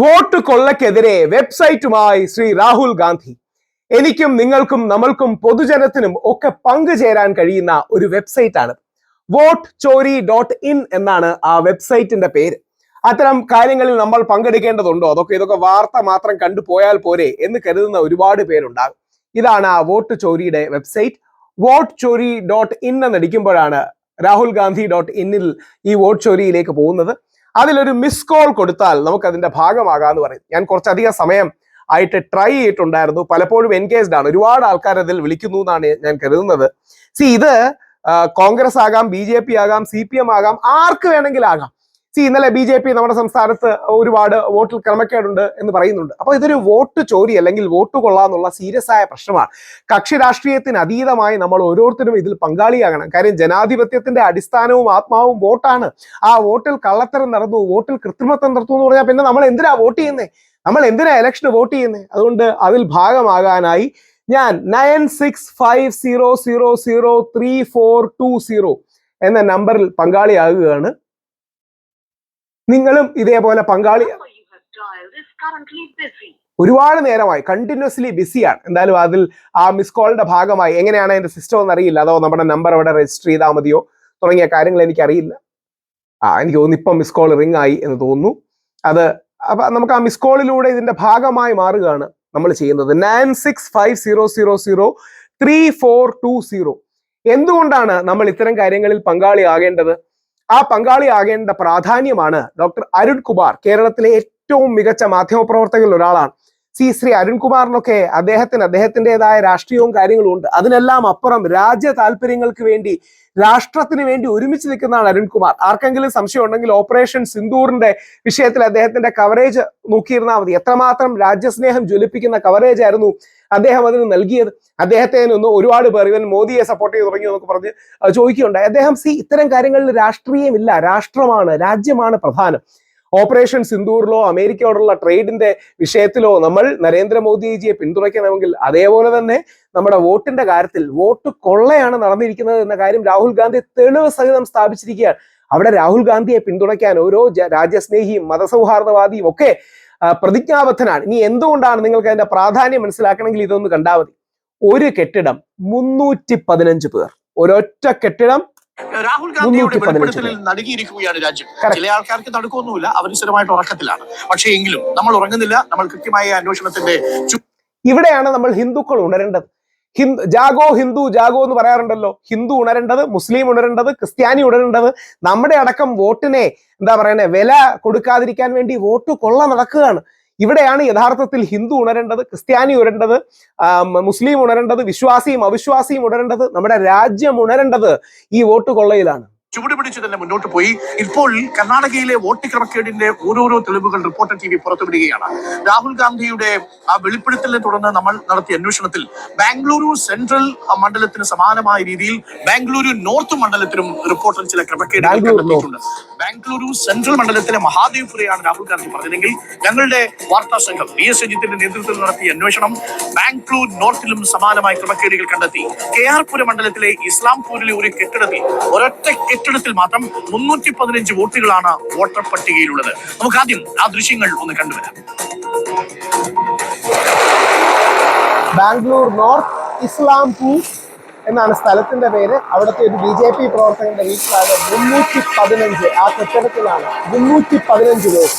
Vote കൊള്ളക്കെതിരെ വെബ്സൈറ്റുമായി ശ്രീ രാഹുൽ ഗാന്ധി. എനിക്കും നിങ്ങൾക്കും നമ്മൾക്കും പൊതുജനത്തിനും ഒക്കെ പങ്കുചേരാൻ കഴിയുന്ന ഒരു വെബ്സൈറ്റ് ആണ് വോട്ട് ചോരി ഡോട്ട് ഇൻ എന്നാണ് ആ വെബ്സൈറ്റിന്റെ പേര്. അത്തരം കാര്യങ്ങളിൽ നമ്മൾ പങ്കെടുക്കേണ്ടതുണ്ടോ? അതൊക്കെ ഇതൊക്കെ വാർത്ത മാത്രം കണ്ടു പോയാൽ പോരെ എന്ന് കരുതുന്ന ഒരുപാട് പേരുണ്ടാകും. ഇതാണ് ആ vote ചോരിയുടെ website. Vote chori dot in എന്നടിക്കുമ്പോഴാണ് Rahul Gandhi dot ഇന്നിൽ ഈ വോട്ട് ചോരിയിലേക്ക് പോകുന്നത്. അതിലൊരു മിസ് കോൾ കൊടുത്താൽ നമുക്ക് അതിന്റെ ഭാഗമാകാന്ന് പറയും. ഞാൻ കുറച്ചധികം സമയം ആയിട്ട് ട്രൈ ചെയ്തിട്ടുണ്ടായിരുന്നു. പലപ്പോഴും എൻഗേജ്ഡ് ആണ്. ഒരുപാട് ആൾക്കാർ അതിൽ വിളിക്കുന്നു എന്നാണ് ഞാൻ കരുതുന്നത്. സി ഇത് കോൺഗ്രസ് ആകാം ബി ജെ പി ആകാം സി പി എം ആകാം ആർക്ക് വേണമെങ്കിലും ആകാം. സി ഇന്നലെ ബി ജെ പി നമ്മുടെ സംസ്ഥാനത്ത് ഒരുപാട് വോട്ടിൽ ക്രമക്കേടുണ്ട് എന്ന് പറയുന്നുണ്ട്. അപ്പൊ ഇതൊരു വോട്ട് ചോരി അല്ലെങ്കിൽ വോട്ട് കൊള്ളാന്നുള്ള സീരിയസ് ആയ പ്രശ്നമാണ്. കക്ഷി രാഷ്ട്രീയത്തിന് അതീതമായി നമ്മൾ ഓരോരുത്തരും ഇതിൽ പങ്കാളിയാകണം. കാര്യം ജനാധിപത്യത്തിന്റെ അടിസ്ഥാനവും ആത്മാവും വോട്ടാണ്. ആ വോട്ടിൽ കള്ളത്തരം നടന്നു വോട്ടിൽ കൃത്രിമത്വം നടത്തു എന്ന് പറഞ്ഞാൽ പിന്നെ നമ്മൾ എന്തിനാ വോട്ട് ചെയ്യുന്നേ? നമ്മൾ എന്തിനാ ഇലക്ഷന് വോട്ട് ചെയ്യുന്നേ? അതുകൊണ്ട് അതിൽ ഭാഗമാകാനായി ഞാൻ nine six five zero zero zero three four two zero എന്ന നമ്പറിൽ പങ്കാളിയാകുകയാണ് നിങ്ങളും ഇതേപോലെ പങ്കാളി currently ഒരുപാട് നേരമായി കണ്ടിന്യൂസ്ലി ബിസിയാണ് എന്തായാലും അതിൽ ആ മിസ് കോളിന്റെ ഭാഗമായി എങ്ങനെയാണ് അതിന്റെ സിസ്റ്റം എന്ന് അറിയില്ല. അതോ നമ്മുടെ നമ്പർ അവിടെ രജിസ്റ്റർ ചെയ്താൽ മതിയോ? തുടങ്ങിയ കാര്യങ്ങൾ എനിക്ക് അറിയില്ല ആ എനിക്ക് തോന്നുന്നു ഇപ്പം മിസ് കോൾ റിംഗ് ആയി എന്ന് തോന്നുന്നു. അത് അപ്പൊ നമുക്ക് ആ മിസ് കോളിലൂടെ ഇതിന്റെ ഭാഗമായി മാറുകയാണ് നമ്മൾ ചെയ്യുന്നത്. Nine six five zero zero zero three four two zero എന്തുകൊണ്ടാണ് നമ്മൾ ഇത്തരം കാര്യങ്ങളിൽ പങ്കാളിയാകേണ്ടത്? ആ പങ്കാളിയാകേണ്ട പ്രാധാന്യമാണ് ഡോക്ടർ അരുൺ കുമാർ. കേരളത്തിലെ ഏറ്റവും മികച്ച മാധ്യമപ്രവർത്തകരിൽ ഒരാളാണ്. സി ശ്രീ അരുൺകുമാറിനൊക്കെ അദ്ദേഹത്തിന് അദ്ദേഹത്തിന്റെതായ രാഷ്ട്രീയവും കാര്യങ്ങളും ഉണ്ട്. അതിനെല്ലാം അപ്പുറം രാജ്യ താല്പര്യങ്ങൾക്ക് വേണ്ടി രാഷ്ട്രത്തിന് വേണ്ടി ഒരുമിച്ച് നിൽക്കുന്നതാണ് അരുൺകുമാർ ആർക്കെങ്കിലും സംശയം ഉണ്ടെങ്കിൽ ഓപ്പറേഷൻ സിന്ദൂറിന്റെ വിഷയത്തിൽ അദ്ദേഹത്തിന്റെ കവറേജ് നോക്കിയിരുന്നാൽ മതി. എത്രമാത്രം രാജ്യസ്നേഹം ജ്വലിപ്പിക്കുന്ന കവറേജ് ആയിരുന്നു അദ്ദേഹം അതിന് നൽകിയത്. അദ്ദേഹത്തെ ഒന്ന് ഒരുപാട് പേർ ഇവൻ മോദിയെ സപ്പോർട്ട് ചെയ്ത് തുടങ്ങി എന്നൊക്കെ പറഞ്ഞ് ചോദിക്കുകയുണ്ടായി. അദ്ദേഹം സി ഇത്തരം കാര്യങ്ങളിൽ രാഷ്ട്രീയമില്ല. രാഷ്ട്രമാണ് രാജ്യമാണ് പ്രധാനം. ഓപ്പറേഷൻ സിന്ദൂറിലോ അമേരിക്കയോടുള്ള ട്രേഡിന്റെ വിഷയത്തിലോ നമ്മൾ നരേന്ദ്രമോദിജിയെ പിന്തുണയ്ക്കണമെങ്കിൽ അതേപോലെ തന്നെ നമ്മുടെ വോട്ടിന്റെ കാര്യത്തിൽ വോട്ട് കൊള്ളയാണ് നടന്നിരിക്കുന്നത് എന്ന കാര്യം രാഹുൽ ഗാന്ധി തെളിവ് സഹിതം സ്ഥാപിച്ചിരിക്കുകയാണ്. അവിടെ രാഹുൽ ഗാന്ധിയെ പിന്തുണയ്ക്കാൻ ഓരോ രാജ്യസ്നേഹിയും മതസൗഹാർദ്ദവാദിയും ഒക്കെ പ്രതിജ്ഞാബദ്ധനാണ്. ഇനി എന്തുകൊണ്ടാണ് നിങ്ങൾക്ക് അതിന്റെ പ്രാധാന്യം മനസ്സിലാക്കണമെങ്കിൽ ഇതൊന്ന് കണ്ടാൽ മതി. ഒരു കെട്ടിടം മുന്നൂറ്റി പതിനഞ്ച് പേർ. ഒരൊറ്റ കെട്ടിടം രാഹുൽ ഗാന്ധിയുടെ വെളിപ്പെടുത്തലിൽ നടുങ്ങിയിരിക്കുകയാണ് രാജ്യം. ചില ആൾക്കാർക്ക് നടുക്കൊന്നുമില്ല അവർ സ്ഥിരമായിട്ട് ഉറക്കത്തിലാണ്. പക്ഷേ എങ്കിലും നമ്മൾ ഉറങ്ങുന്നില്ല. നമ്മൾ കൃത്യമായ അന്വേഷണത്തിന്റെ ഇവിടെയാണ് നമ്മൾ ഹിന്ദുക്കൾ ഉണരേണ്ടത്. ഹിന്ദു ജാഗോ ഹിന്ദു ജാഗോ എന്ന് പറയാറുണ്ടല്ലോ. ഹിന്ദു ഉണരേണ്ടത് മുസ്ലിം ഉണരേണ്ടത് ക്രിസ്ത്യാനി ഉണരേണ്ടത്. നമ്മുടെ അടക്കം വോട്ടിനെ എന്താ പറയുന്നത് വില കൊടുക്കാതിരിക്കാൻ വേണ്ടി വോട്ട് കൊള്ള നടക്കുകയാണ്. ഇവിടെയാണ് യഥാർത്ഥത്തിൽ ഹിന്ദു ഉണരേണ്ടത് ക്രിസ്ത്യാനി ഉണരേണ്ടത് മുസ്ലിം ഉണരേണ്ടത് വിശ്വാസിയും അവിശ്വാസിയും ഉണരേണ്ടത് നമ്മുടെ രാജ്യം ഉണരേണ്ടത് ഈ വോട്ട് കൊള്ളയിലാണ്. ചുവട് പിടിച്ച് തന്നെ മുന്നോട്ട് പോയി. ഇപ്പോൾ കർണാടകയിലെ വോട്ട് ക്രമക്കേടിന്റെ ഓരോരോ തെളിവുകൾ റിപ്പോർട്ടർ ടി വി പുറത്തുവിടുകയാണ്. രാഹുൽ ഗാന്ധിയുടെ ആ വെളിപ്പെടുത്തലിനെ തുടർന്ന് നമ്മൾ നടത്തിയ അന്വേഷണത്തിൽ ബാംഗ്ലൂരു സെൻട്രൽ മണ്ഡലത്തിന് സമാനമായ രീതിയിൽ ബാംഗ്ലൂരു നോർത്ത് മണ്ഡലത്തിലും റിപ്പോർട്ടർ ചില ക്രമക്കേടുകൾ കണ്ടെത്തിയിട്ടുണ്ട്. ബാംഗ്ലൂരു സെൻട്രൽ മണ്ഡലത്തിലെ മഹാദേവ്പുരയാണ് രാഹുൽ ഗാന്ധി പറഞ്ഞതെങ്കിൽ ഞങ്ങളുടെ വാർത്താ സംഘം ബി എസ് രഞ്ജിത്തിന്റെ നേതൃത്വത്തിൽ നടത്തിയ അന്വേഷണം ബാംഗ്ലൂർ നോർത്തിലും സമാനമായ ക്രമക്കേടുകൾ കണ്ടെത്തി. കെ ആർ പുര മണ്ഡലത്തിലെ ഇസ്ലാംപൂരിലെ ഒരു കെട്ടിടത്തിൽ ഒരൊറ്റ കെട്ടിടത്തിൽ മാത്രം മുന്നൂറ്റി പതിനഞ്ച് വോട്ടുകളാണ് വോട്ടർ പട്ടികയിലുള്ളത്. നമുക്ക് ആദ്യം ആ ദൃശ്യങ്ങൾ ഒന്ന് കണ്ടുവരാം. ബാംഗ്ലൂർ നോർത്ത് ഇസ്ലാംപൂർ എന്നാണ് സ്ഥലത്തിന്റെ പേര്. അവിടുത്തെ ഒരു ബി ജെ പി പ്രവർത്തകന്റെ വീട്ടിലാണ് മുന്നൂറ്റി പതിനഞ്ച് ആ കെട്ടിടത്തിലാണ് മുന്നൂറ്റി പതിനഞ്ച് പേർ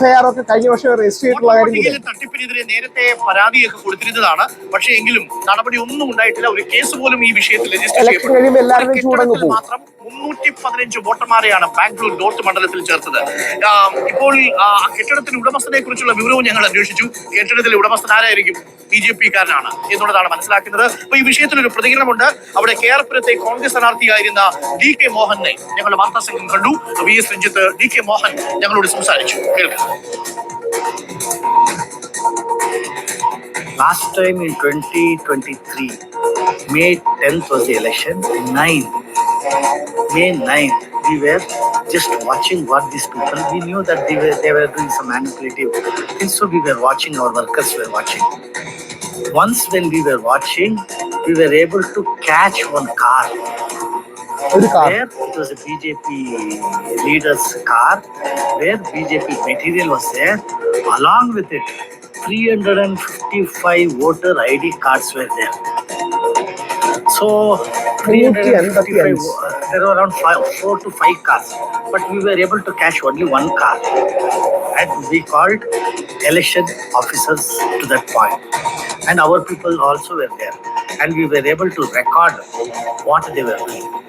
എഫ്ഐആർ ഒക്കെ കഴിഞ്ഞ വർഷം രജിസ്റ്റർ ചെയ്തിട്ടുള്ള കാര്യം തട്ടിപ്പിനെതിരെ നേരത്തെ പരാതിയൊക്കെ കൊടുത്തിരുന്നതാണ്. പക്ഷേ എങ്കിലും നടപടി ഒന്നും ഉണ്ടായിട്ടില്ല. ഒരു കേസ് പോലും ഈ വിഷയത്തിൽ രജിസ്റ്റർ ചെയ്യുമ്പോൾ എല്ലാവരുടെയും ചൂടങ്ങ് പോകും. മുന്നൂറ്റി പതിനഞ്ച് വോട്ടർമാരെയാണ് ബാംഗ്ലൂർ നോർത്ത് മണ്ഡലത്തിൽ ചേർത്തത്. ഇപ്പോൾ കെട്ടിടത്തിന്റെ ഉടമസ്ഥനെ കുറിച്ചുള്ള വിവരവും ഞങ്ങൾ അന്വേഷിച്ചു. കെട്ടിടത്തിലെ ഉടമസ്ഥൻ ആരായിരിക്കും? ബി ജെ പി കാരനാണ് എന്നുള്ളതാണ് മനസ്സിലാക്കുന്നത്. അപ്പൊ ഈ വിഷയത്തിൽ ഒരു പ്രതികരണമുണ്ട്. അവിടെ കേരളപുരത്തെ കോൺഗ്രസ് സ്ഥാനാർത്ഥിയായിരുന്ന ഡി കെ മോഹനെ ഞങ്ങളുടെ വാർത്താ സംഘം കണ്ടു. V S Ranjith D K Mohan ഞങ്ങളോട് സംസാരിച്ചു. കേൾക്കാം. Last time in 2023, May 10th was the election. 9th, May 9th, we were just watching what these people. We knew that they were they were doing some manipulative things, so we were watching. Our workers were watching. Once when we were watching, we were able to catch one car ഒരു car where it was a BJP leader's car, where BJP material was there. Along with it, 355 voter ID cards were there. So, 355, there were around five, four to five cars, but we were able to catch only one car. And we called election officers to that point. And our people also were there. And we were able to record what they were doing.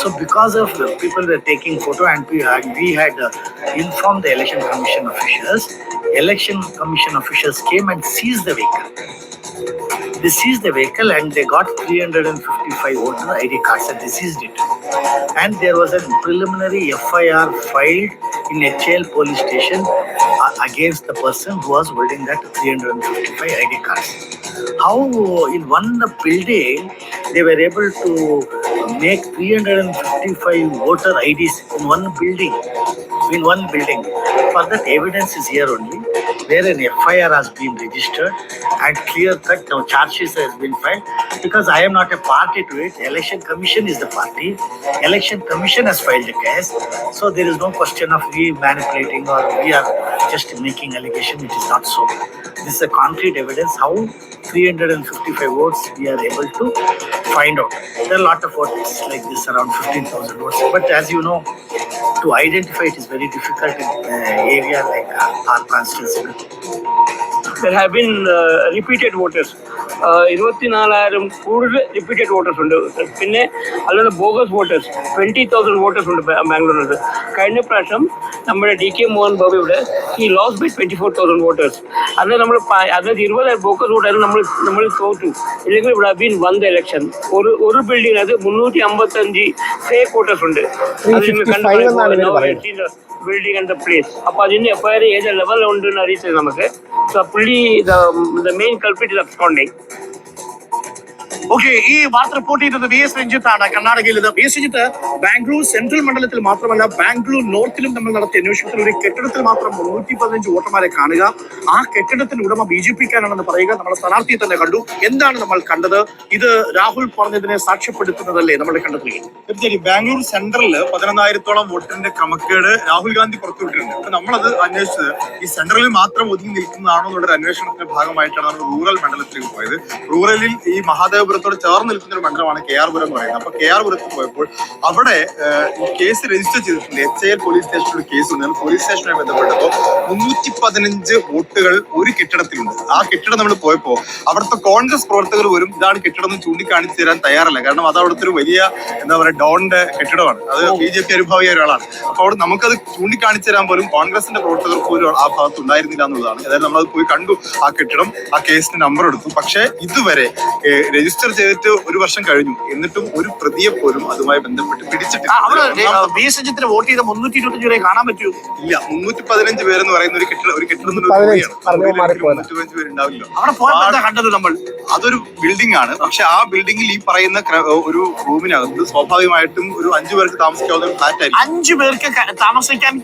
So because of the people were taking photo and we had, we had uh, informed the election commission officials, election commission officials came and seized the vehicle. They seized the vehicle and they got 355 voter ID cards and they seized it. And there was a preliminary FIR filed in HL police station uh, against the person who was holding that 355 ID cards. How in one building they were able to make 355 voter IDs in one building. In one building. For that evidence is here only, where an FIR has been registered and clear cut now charges has been filed. Because I am not a party to it, Election Commission is the party. Election Commission has filed the case. So there is no question of we manipulating or we are just making allegation, It is not so. This is a concrete evidence how 355 votes we are able to find out. There are a lot of votes like this, around 15,000 votes. But as you know, to identify it is very difficult in uh, area like uh, our constituency. There have been uh, repeated voters. ഇരുപത്തിനാലായിരം കൂടുതൽ repeated voters ഉണ്ട്. പിന്നെ അല്ലാതെ bogus voters twenty thousand voters ഉണ്ട് ബാ- ബാംഗ്ലൂരിനകത്ത് കഴിഞ്ഞ പ്രാവശ്യം നമ്മുടെ ഡി കെ മോഹൻ ബാബുയുടെ ഈ loss by twenty four thousand voters അത് നമ്മൾ അതായത് ഇരുപതായിരം ബോഗസ് വോട്ടായിരുന്നു നമ്മൾ നമ്മൾ തോറ്റു. ഇല്ലെങ്കിൽ ഇവിടെ ബീൻ വൺ ദ ഇലക്ഷൻ ഒരു ഒരു ബിൽഡിങ്ങിനകത്ത് മുന്നൂറ്റി അമ്പത്തഞ്ച് ഫേക്ക് വോട്ടേഴ്സ് ഉണ്ട്. അത് നിങ്ങൾ 355 എന്നാണ് ഇവർ പറയുന്നത്. ബിൽഡിംഗ് ആൻഡ് ദ പ്ലേസ് അപ്പൊ അതിന്റെ എഫ്ഐആർ ഏത് ലെവൽ ഉണ്ടെന്ന് അറിയിച്ചത് നമുക്ക്. So the the main culprit absconding okay ഈ വാർത്ത റിപ്പോർട്ട് ചെയ്തത് വി എസ് രഞ്ജിത്താണ്. കർണാടകയിൽ ഇത്. V S Ranjith Bangalore central മണ്ഡലത്തിൽ മാത്രമല്ല ബാംഗ്ലൂർ നോർത്തിലും നമ്മൾ നടത്തിയ അന്വേഷണത്തിൽ ഒരു കെട്ടിടത്തിൽ മാത്രം മുന്നൂറ്റി പതിനഞ്ച് വോട്ടർമാരെ കാണുക. ആ കെട്ടിടത്തിന്റെ ഉടമ ബി ജെ പറയുക നമ്മുടെ സ്ഥാനാർത്ഥിയെ തന്നെ കണ്ടു. എന്താണ് നമ്മൾ കണ്ടത്? ഇത് രാഹുൽ പറഞ്ഞതിനെ സാക്ഷ്യപ്പെടുത്തുന്നതല്ലേ നമ്മൾ കണ്ടെത്തുകയും ബാംഗ്ലൂർ സെൻട്രലിൽ പതിനൊന്നായിരത്തോളം വോട്ടിന്റെ ക്രമക്കേട് രാഹുൽ ഗാന്ധി പുറത്തുവിട്ടിട്ടുണ്ട്. അപ്പൊ നമ്മളത് അന്വേഷിച്ചത് ഈ സെൻട്രലിൽ മാത്രം ഒതുങ്ങി നിൽക്കുന്നതാണോ എന്നുള്ളൊരു അന്വേഷണത്തിന്റെ ഭാഗമായിട്ടാണ് നമ്മൾ റൂറൽ മണ്ഡലത്തിലേക്ക് പോയത്. റൂറലിൽ ഈ മഹാദേവപുരത്തോട് ചേർന്ന് നിൽക്കുന്ന ഒരു മണ്ഡലമാണ് കെ ആർ പുരം എന്ന് പറയുന്നത്. അപ്പൊ കെ ആർ പുരത്ത് പോയപ്പോൾ അവിടെ കേസ് രജിസ്റ്റർ ചെയ്തിട്ടുണ്ട്. എച്ച് എൽ പോലീസ് സ്റ്റേഷനിൽ കേസ് ഉണ്ട് പോലീസ് സ്റ്റേഷനുമായി ബന്ധപ്പെട്ടപ്പോൾ മുന്നൂറ്റി പതിനഞ്ച് വോട്ടുകൾ ഒരു കെട്ടിടത്തിലുണ്ട്. ആ കെട്ടിടം നമ്മൾ പോയപ്പോൾ അവിടുത്തെ കോൺഗ്രസ് പ്രവർത്തകർ വരും ഇതാണ് കെട്ടിടം എന്ന് ചൂണ്ടിക്കാണിച്ചു തരാൻ തയ്യാറല്ല. കാരണം അത് അവിടുത്തെ ഒരു വലിയ എന്താ പറയുക ഡോണിന്റെ കെട്ടിടമാണ്. അത് ബി ജെ പി അനുഭാവിയ ഒരാളാണ്. അപ്പോൾ അവിടെ നമുക്കത് ചൂണ്ടിക്കാണിച്ചു തരാൻ പോലും കോൺഗ്രസിന്റെ പ്രവർത്തകർ പോലും ആ ഭാഗത്ത് ഉണ്ടായിരുന്നില്ല എന്നുള്ളതാണ്. അതായത് അത് പോയി കണ്ടു. ആ കെട്ടിടം ആ കേസിന്റെ നമ്പർ എടുത്തു. പക്ഷേ ഇതുവരെ രജിസ്റ്റർ ചെയ്തിട്ട് ഒരു വർഷം കഴിഞ്ഞു. എന്നിട്ടും ഒരു പ്രതിയെ പോലും അതുമായി ബന്ധപ്പെട്ട് പിടിച്ചിട്ടില്ല. വോട്ട് ചെയ്ത മുന്നൂറ്റി ഇരുപത്തി വരെ കാണാൻ പറ്റൂ ഇല്ല മുന്നൂറ്റി പതിനഞ്ച് പേരെന്ന് പറയുന്ന ഒരു കെട്ടിടം ഒരു കെട്ടിടത്തിന്റെ അവിടെ പോയപ്പോ കണ്ടത് നമ്മൾ? അതൊരു ബിൽഡിംഗ് ആണ്. പക്ഷെ ആ ബിൽഡിംഗിൽ ഈ പറയുന്ന ഒരു റൂമിനകത്ത് സ്വാഭാവികമായിട്ടും ഒരു അഞ്ചു പേർക്ക് താമസിക്കാവുന്ന ഒരു ഫ്ലാറ്റ് ആയിരിക്കും. അഞ്ചു പേർക്ക് താമസിക്കാൻ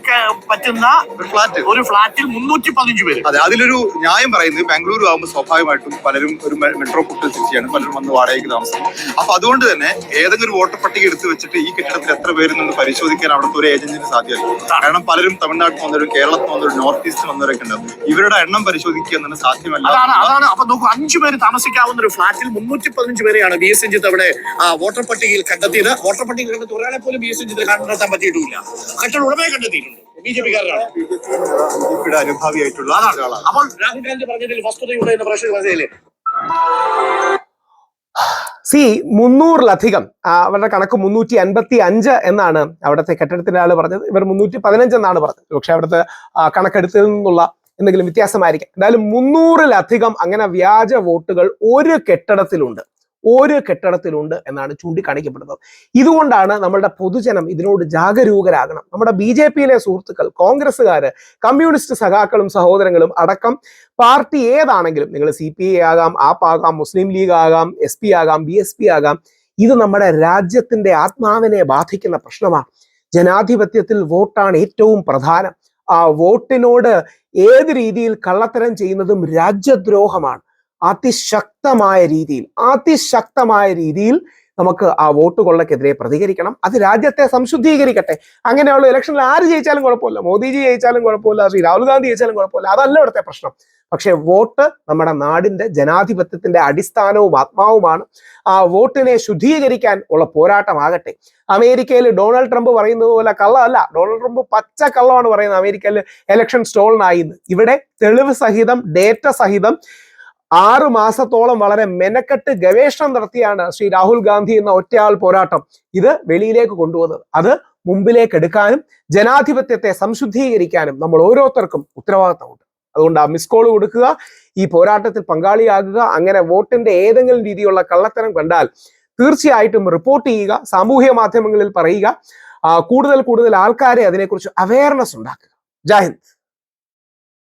പറ്റുന്ന ഒരു ഫ്ലാറ്റ് ഒരു ഫ്ലാറ്റിൽ മുന്നൂറ്റി പതിനഞ്ച് പേര്. അതെ അതിലൊരു ന്യായം പറയുന്നത് ബാംഗ്ലൂർ ആകുമ്പോൾ സ്വാഭാവികമായിട്ടും പലരും ഒരു മെട്രോ പൊട്ടൽ സിറ്റിയാണ് പലരും വന്ന് വാടകയ്ക്ക് താമസിക്കും. അപ്പൊ അതുകൊണ്ട് തന്നെ ഏതെങ്കിലും ഒരു വോട്ടർ പട്ടിക എടുത്ത് വെച്ചിട്ട് ഈ കെട്ടിടത്തിൽ എത്ര പേരെന്നൊന്ന് പരിശോധിക്കാൻ അവിടുത്തെ ഒരു ഏജൻസിന് സാധ്യമല്ല. കാരണം പലരും തമിഴ്നാട്ടിൽ വന്നവരും കേരളത്തിൽ വന്നവരും നോർത്ത് ഈസ്റ്റ് വന്നവരൊക്കെ ഉണ്ടാവും. ഇവരുടെ എണ്ണം പരിശോധിക്കുക എന്നത് സാധ്യമല്ല. അതാണ് അതാണ്. അപ്പൊ നോക്കൂ അഞ്ചു പേര് താമസിക്കാവുന്ന ഒരു ഫ്ലാറ്റിൽ മുന്നൂറ്റി പതിനഞ്ച് പേരെയാണ് ബി എസ് രഞ്ജിത്ത് അവിടെ വോട്ടർ പട്ടികയിൽ കണ്ടെത്തിയത്. വോട്ടർ പട്ടികയിൽ കണ്ടെത്തി ഒരാളെ പോലും ബി എസ് രഞ്ജിത്ത് കണ്ടെത്താൻ പറ്റിയിട്ടില്ല. കെട്ടിട ഉടമയെ കണ്ടെത്തിയിട്ടുണ്ട്. ബി ജെ പിക്കാരനാണ് ബിജെപിയുടെ അനുഭാവിയായിട്ടുള്ള ആളാണ് അപ്പോൾ രാഹുൽ ഗാന്ധി പറഞ്ഞതിൽ വസ്തുതയുടെ എന്ന് പ്രശ്നം പറഞ്ഞതില്ലേ സി മുന്നൂറിലധികം അവരുടെ കണക്ക് മുന്നൂറ്റി അൻപത്തി അഞ്ച് എന്നാണ് അവിടുത്തെ കെട്ടിടത്തിന്റെ ആൾ പറഞ്ഞത്. ഇവർ മുന്നൂറ്റി പതിനഞ്ച് എന്നാണ് പറഞ്ഞത്. പക്ഷെ അവിടുത്തെ കണക്കെടുത്തിൽ നിന്നുള്ള എന്തെങ്കിലും വ്യത്യാസമായിരിക്കാം. എന്തായാലും മുന്നൂറിലധികം അങ്ങനെ വ്യാജ വോട്ടുകൾ ഒരു കെട്ടിടത്തിലുണ്ട്. ഒരു കെട്ടിടത്തിലുണ്ട് എന്നാണ് ചൂണ്ടിക്കാണിക്കപ്പെടുന്നത്. ഇതുകൊണ്ടാണ് നമ്മളുടെ പൊതുജനം ഇതിനോട് ജാഗരൂകരാകണം. നമ്മുടെ ബി ജെ പിയിലെ സുഹൃത്തുക്കൾ കോൺഗ്രസ്സുകാര് കമ്മ്യൂണിസ്റ്റ് സഖാക്കളും സഹോദരങ്ങളും അടക്കം പാർട്ടി ഏതാണെങ്കിലും നിങ്ങൾ സി പി ഐ ആകാം ആപ്പ് ആകാം മുസ്ലിം ലീഗ് ആകാം എസ് പി ആകാം ബി എസ് പി ആകാം ഇത് നമ്മുടെ രാജ്യത്തിന്റെ ആത്മാവിനെ ബാധിക്കുന്ന പ്രശ്നമാണ്. ജനാധിപത്യത്തിൽ വോട്ടാണ് ഏറ്റവും പ്രധാനം. ആ വോട്ടിനോട് ഏത് രീതിയിൽ കള്ളത്തരം ചെയ്യുന്നതും രാജ്യദ്രോഹമാണ്. അതിശക്തമായ രീതിയിൽ അതിശക്തമായ രീതിയിൽ നമുക്ക് ആ വോട്ട് കൊള്ളക്കെതിരെ പ്രതികരിക്കണം. അത് രാജ്യത്തെ സംശുദ്ധീകരിക്കട്ടെ. അങ്ങനെയുള്ള ഇലക്ഷനിൽ ആര് ജയിച്ചാലും കുഴപ്പമില്ല. മോദിജി ജയിച്ചാലും കുഴപ്പമില്ല ശ്രീ രാഹുൽ ഗാന്ധി ജയിച്ചാലും കുഴപ്പമില്ല. അതല്ല ഇവിടുത്തെ പ്രശ്നം. പക്ഷേ വോട്ട് നമ്മുടെ നാടിന്റെ ജനാധിപത്യത്തിന്റെ അടിസ്ഥാനവും ആത്മാവുമാണ്. ആ വോട്ടിനെ ശുദ്ധീകരിക്കാൻ ഉള്ള പോരാട്ടമാകട്ടെ. അമേരിക്കയിൽ ഡൊണാൾഡ് ട്രംപ് പറയുന്നത് പോലെ കള്ളമല്ല. ഡൊണാൾഡ് ട്രംപ് പച്ച കള്ളമാണ് പറയുന്നത് അമേരിക്കയിൽ എലക്ഷൻ സ്റ്റോളിനായി ഇവിടെ തെളിവ് സഹിതം ഡേറ്റ സഹിതം ആറ് മാസത്തോളം വളരെ മെനക്കെട്ട് ഗവേഷണം നടത്തിയാണ് ശ്രീ രാഹുൽ ഗാന്ധി എന്ന ഒറ്റയാൾ പോരാട്ടം ഇത് വെളിയിലേക്ക് കൊണ്ടുവന്നത്. അത് മുമ്പിലേക്ക് എടുക്കാനും ജനാധിപത്യത്തെ സംശുദ്ധീകരിക്കാനും നമ്മൾ ഓരോരുത്തർക്കും ഉത്തരവാദിത്തമുണ്ട്. അതുകൊണ്ട് ആ മിസ് കോൾ കൊടുക്കുക ഈ പോരാട്ടത്തിൽ പങ്കാളിയാകുക അങ്ങനെ വോട്ടിന്റെ ഏതെങ്കിലും രീതിയിലുള്ള കള്ളത്തരം കണ്ടാൽ തീർച്ചയായിട്ടും റിപ്പോർട്ട് ചെയ്യുക സാമൂഹ്യ മാധ്യമങ്ങളിൽ പറയുക കൂടുതൽ കൂടുതൽ ആൾക്കാരെ അതിനെക്കുറിച്ച് അവയർനെസ് ഉണ്ടാക്കുക. ജാഹിന്ദ്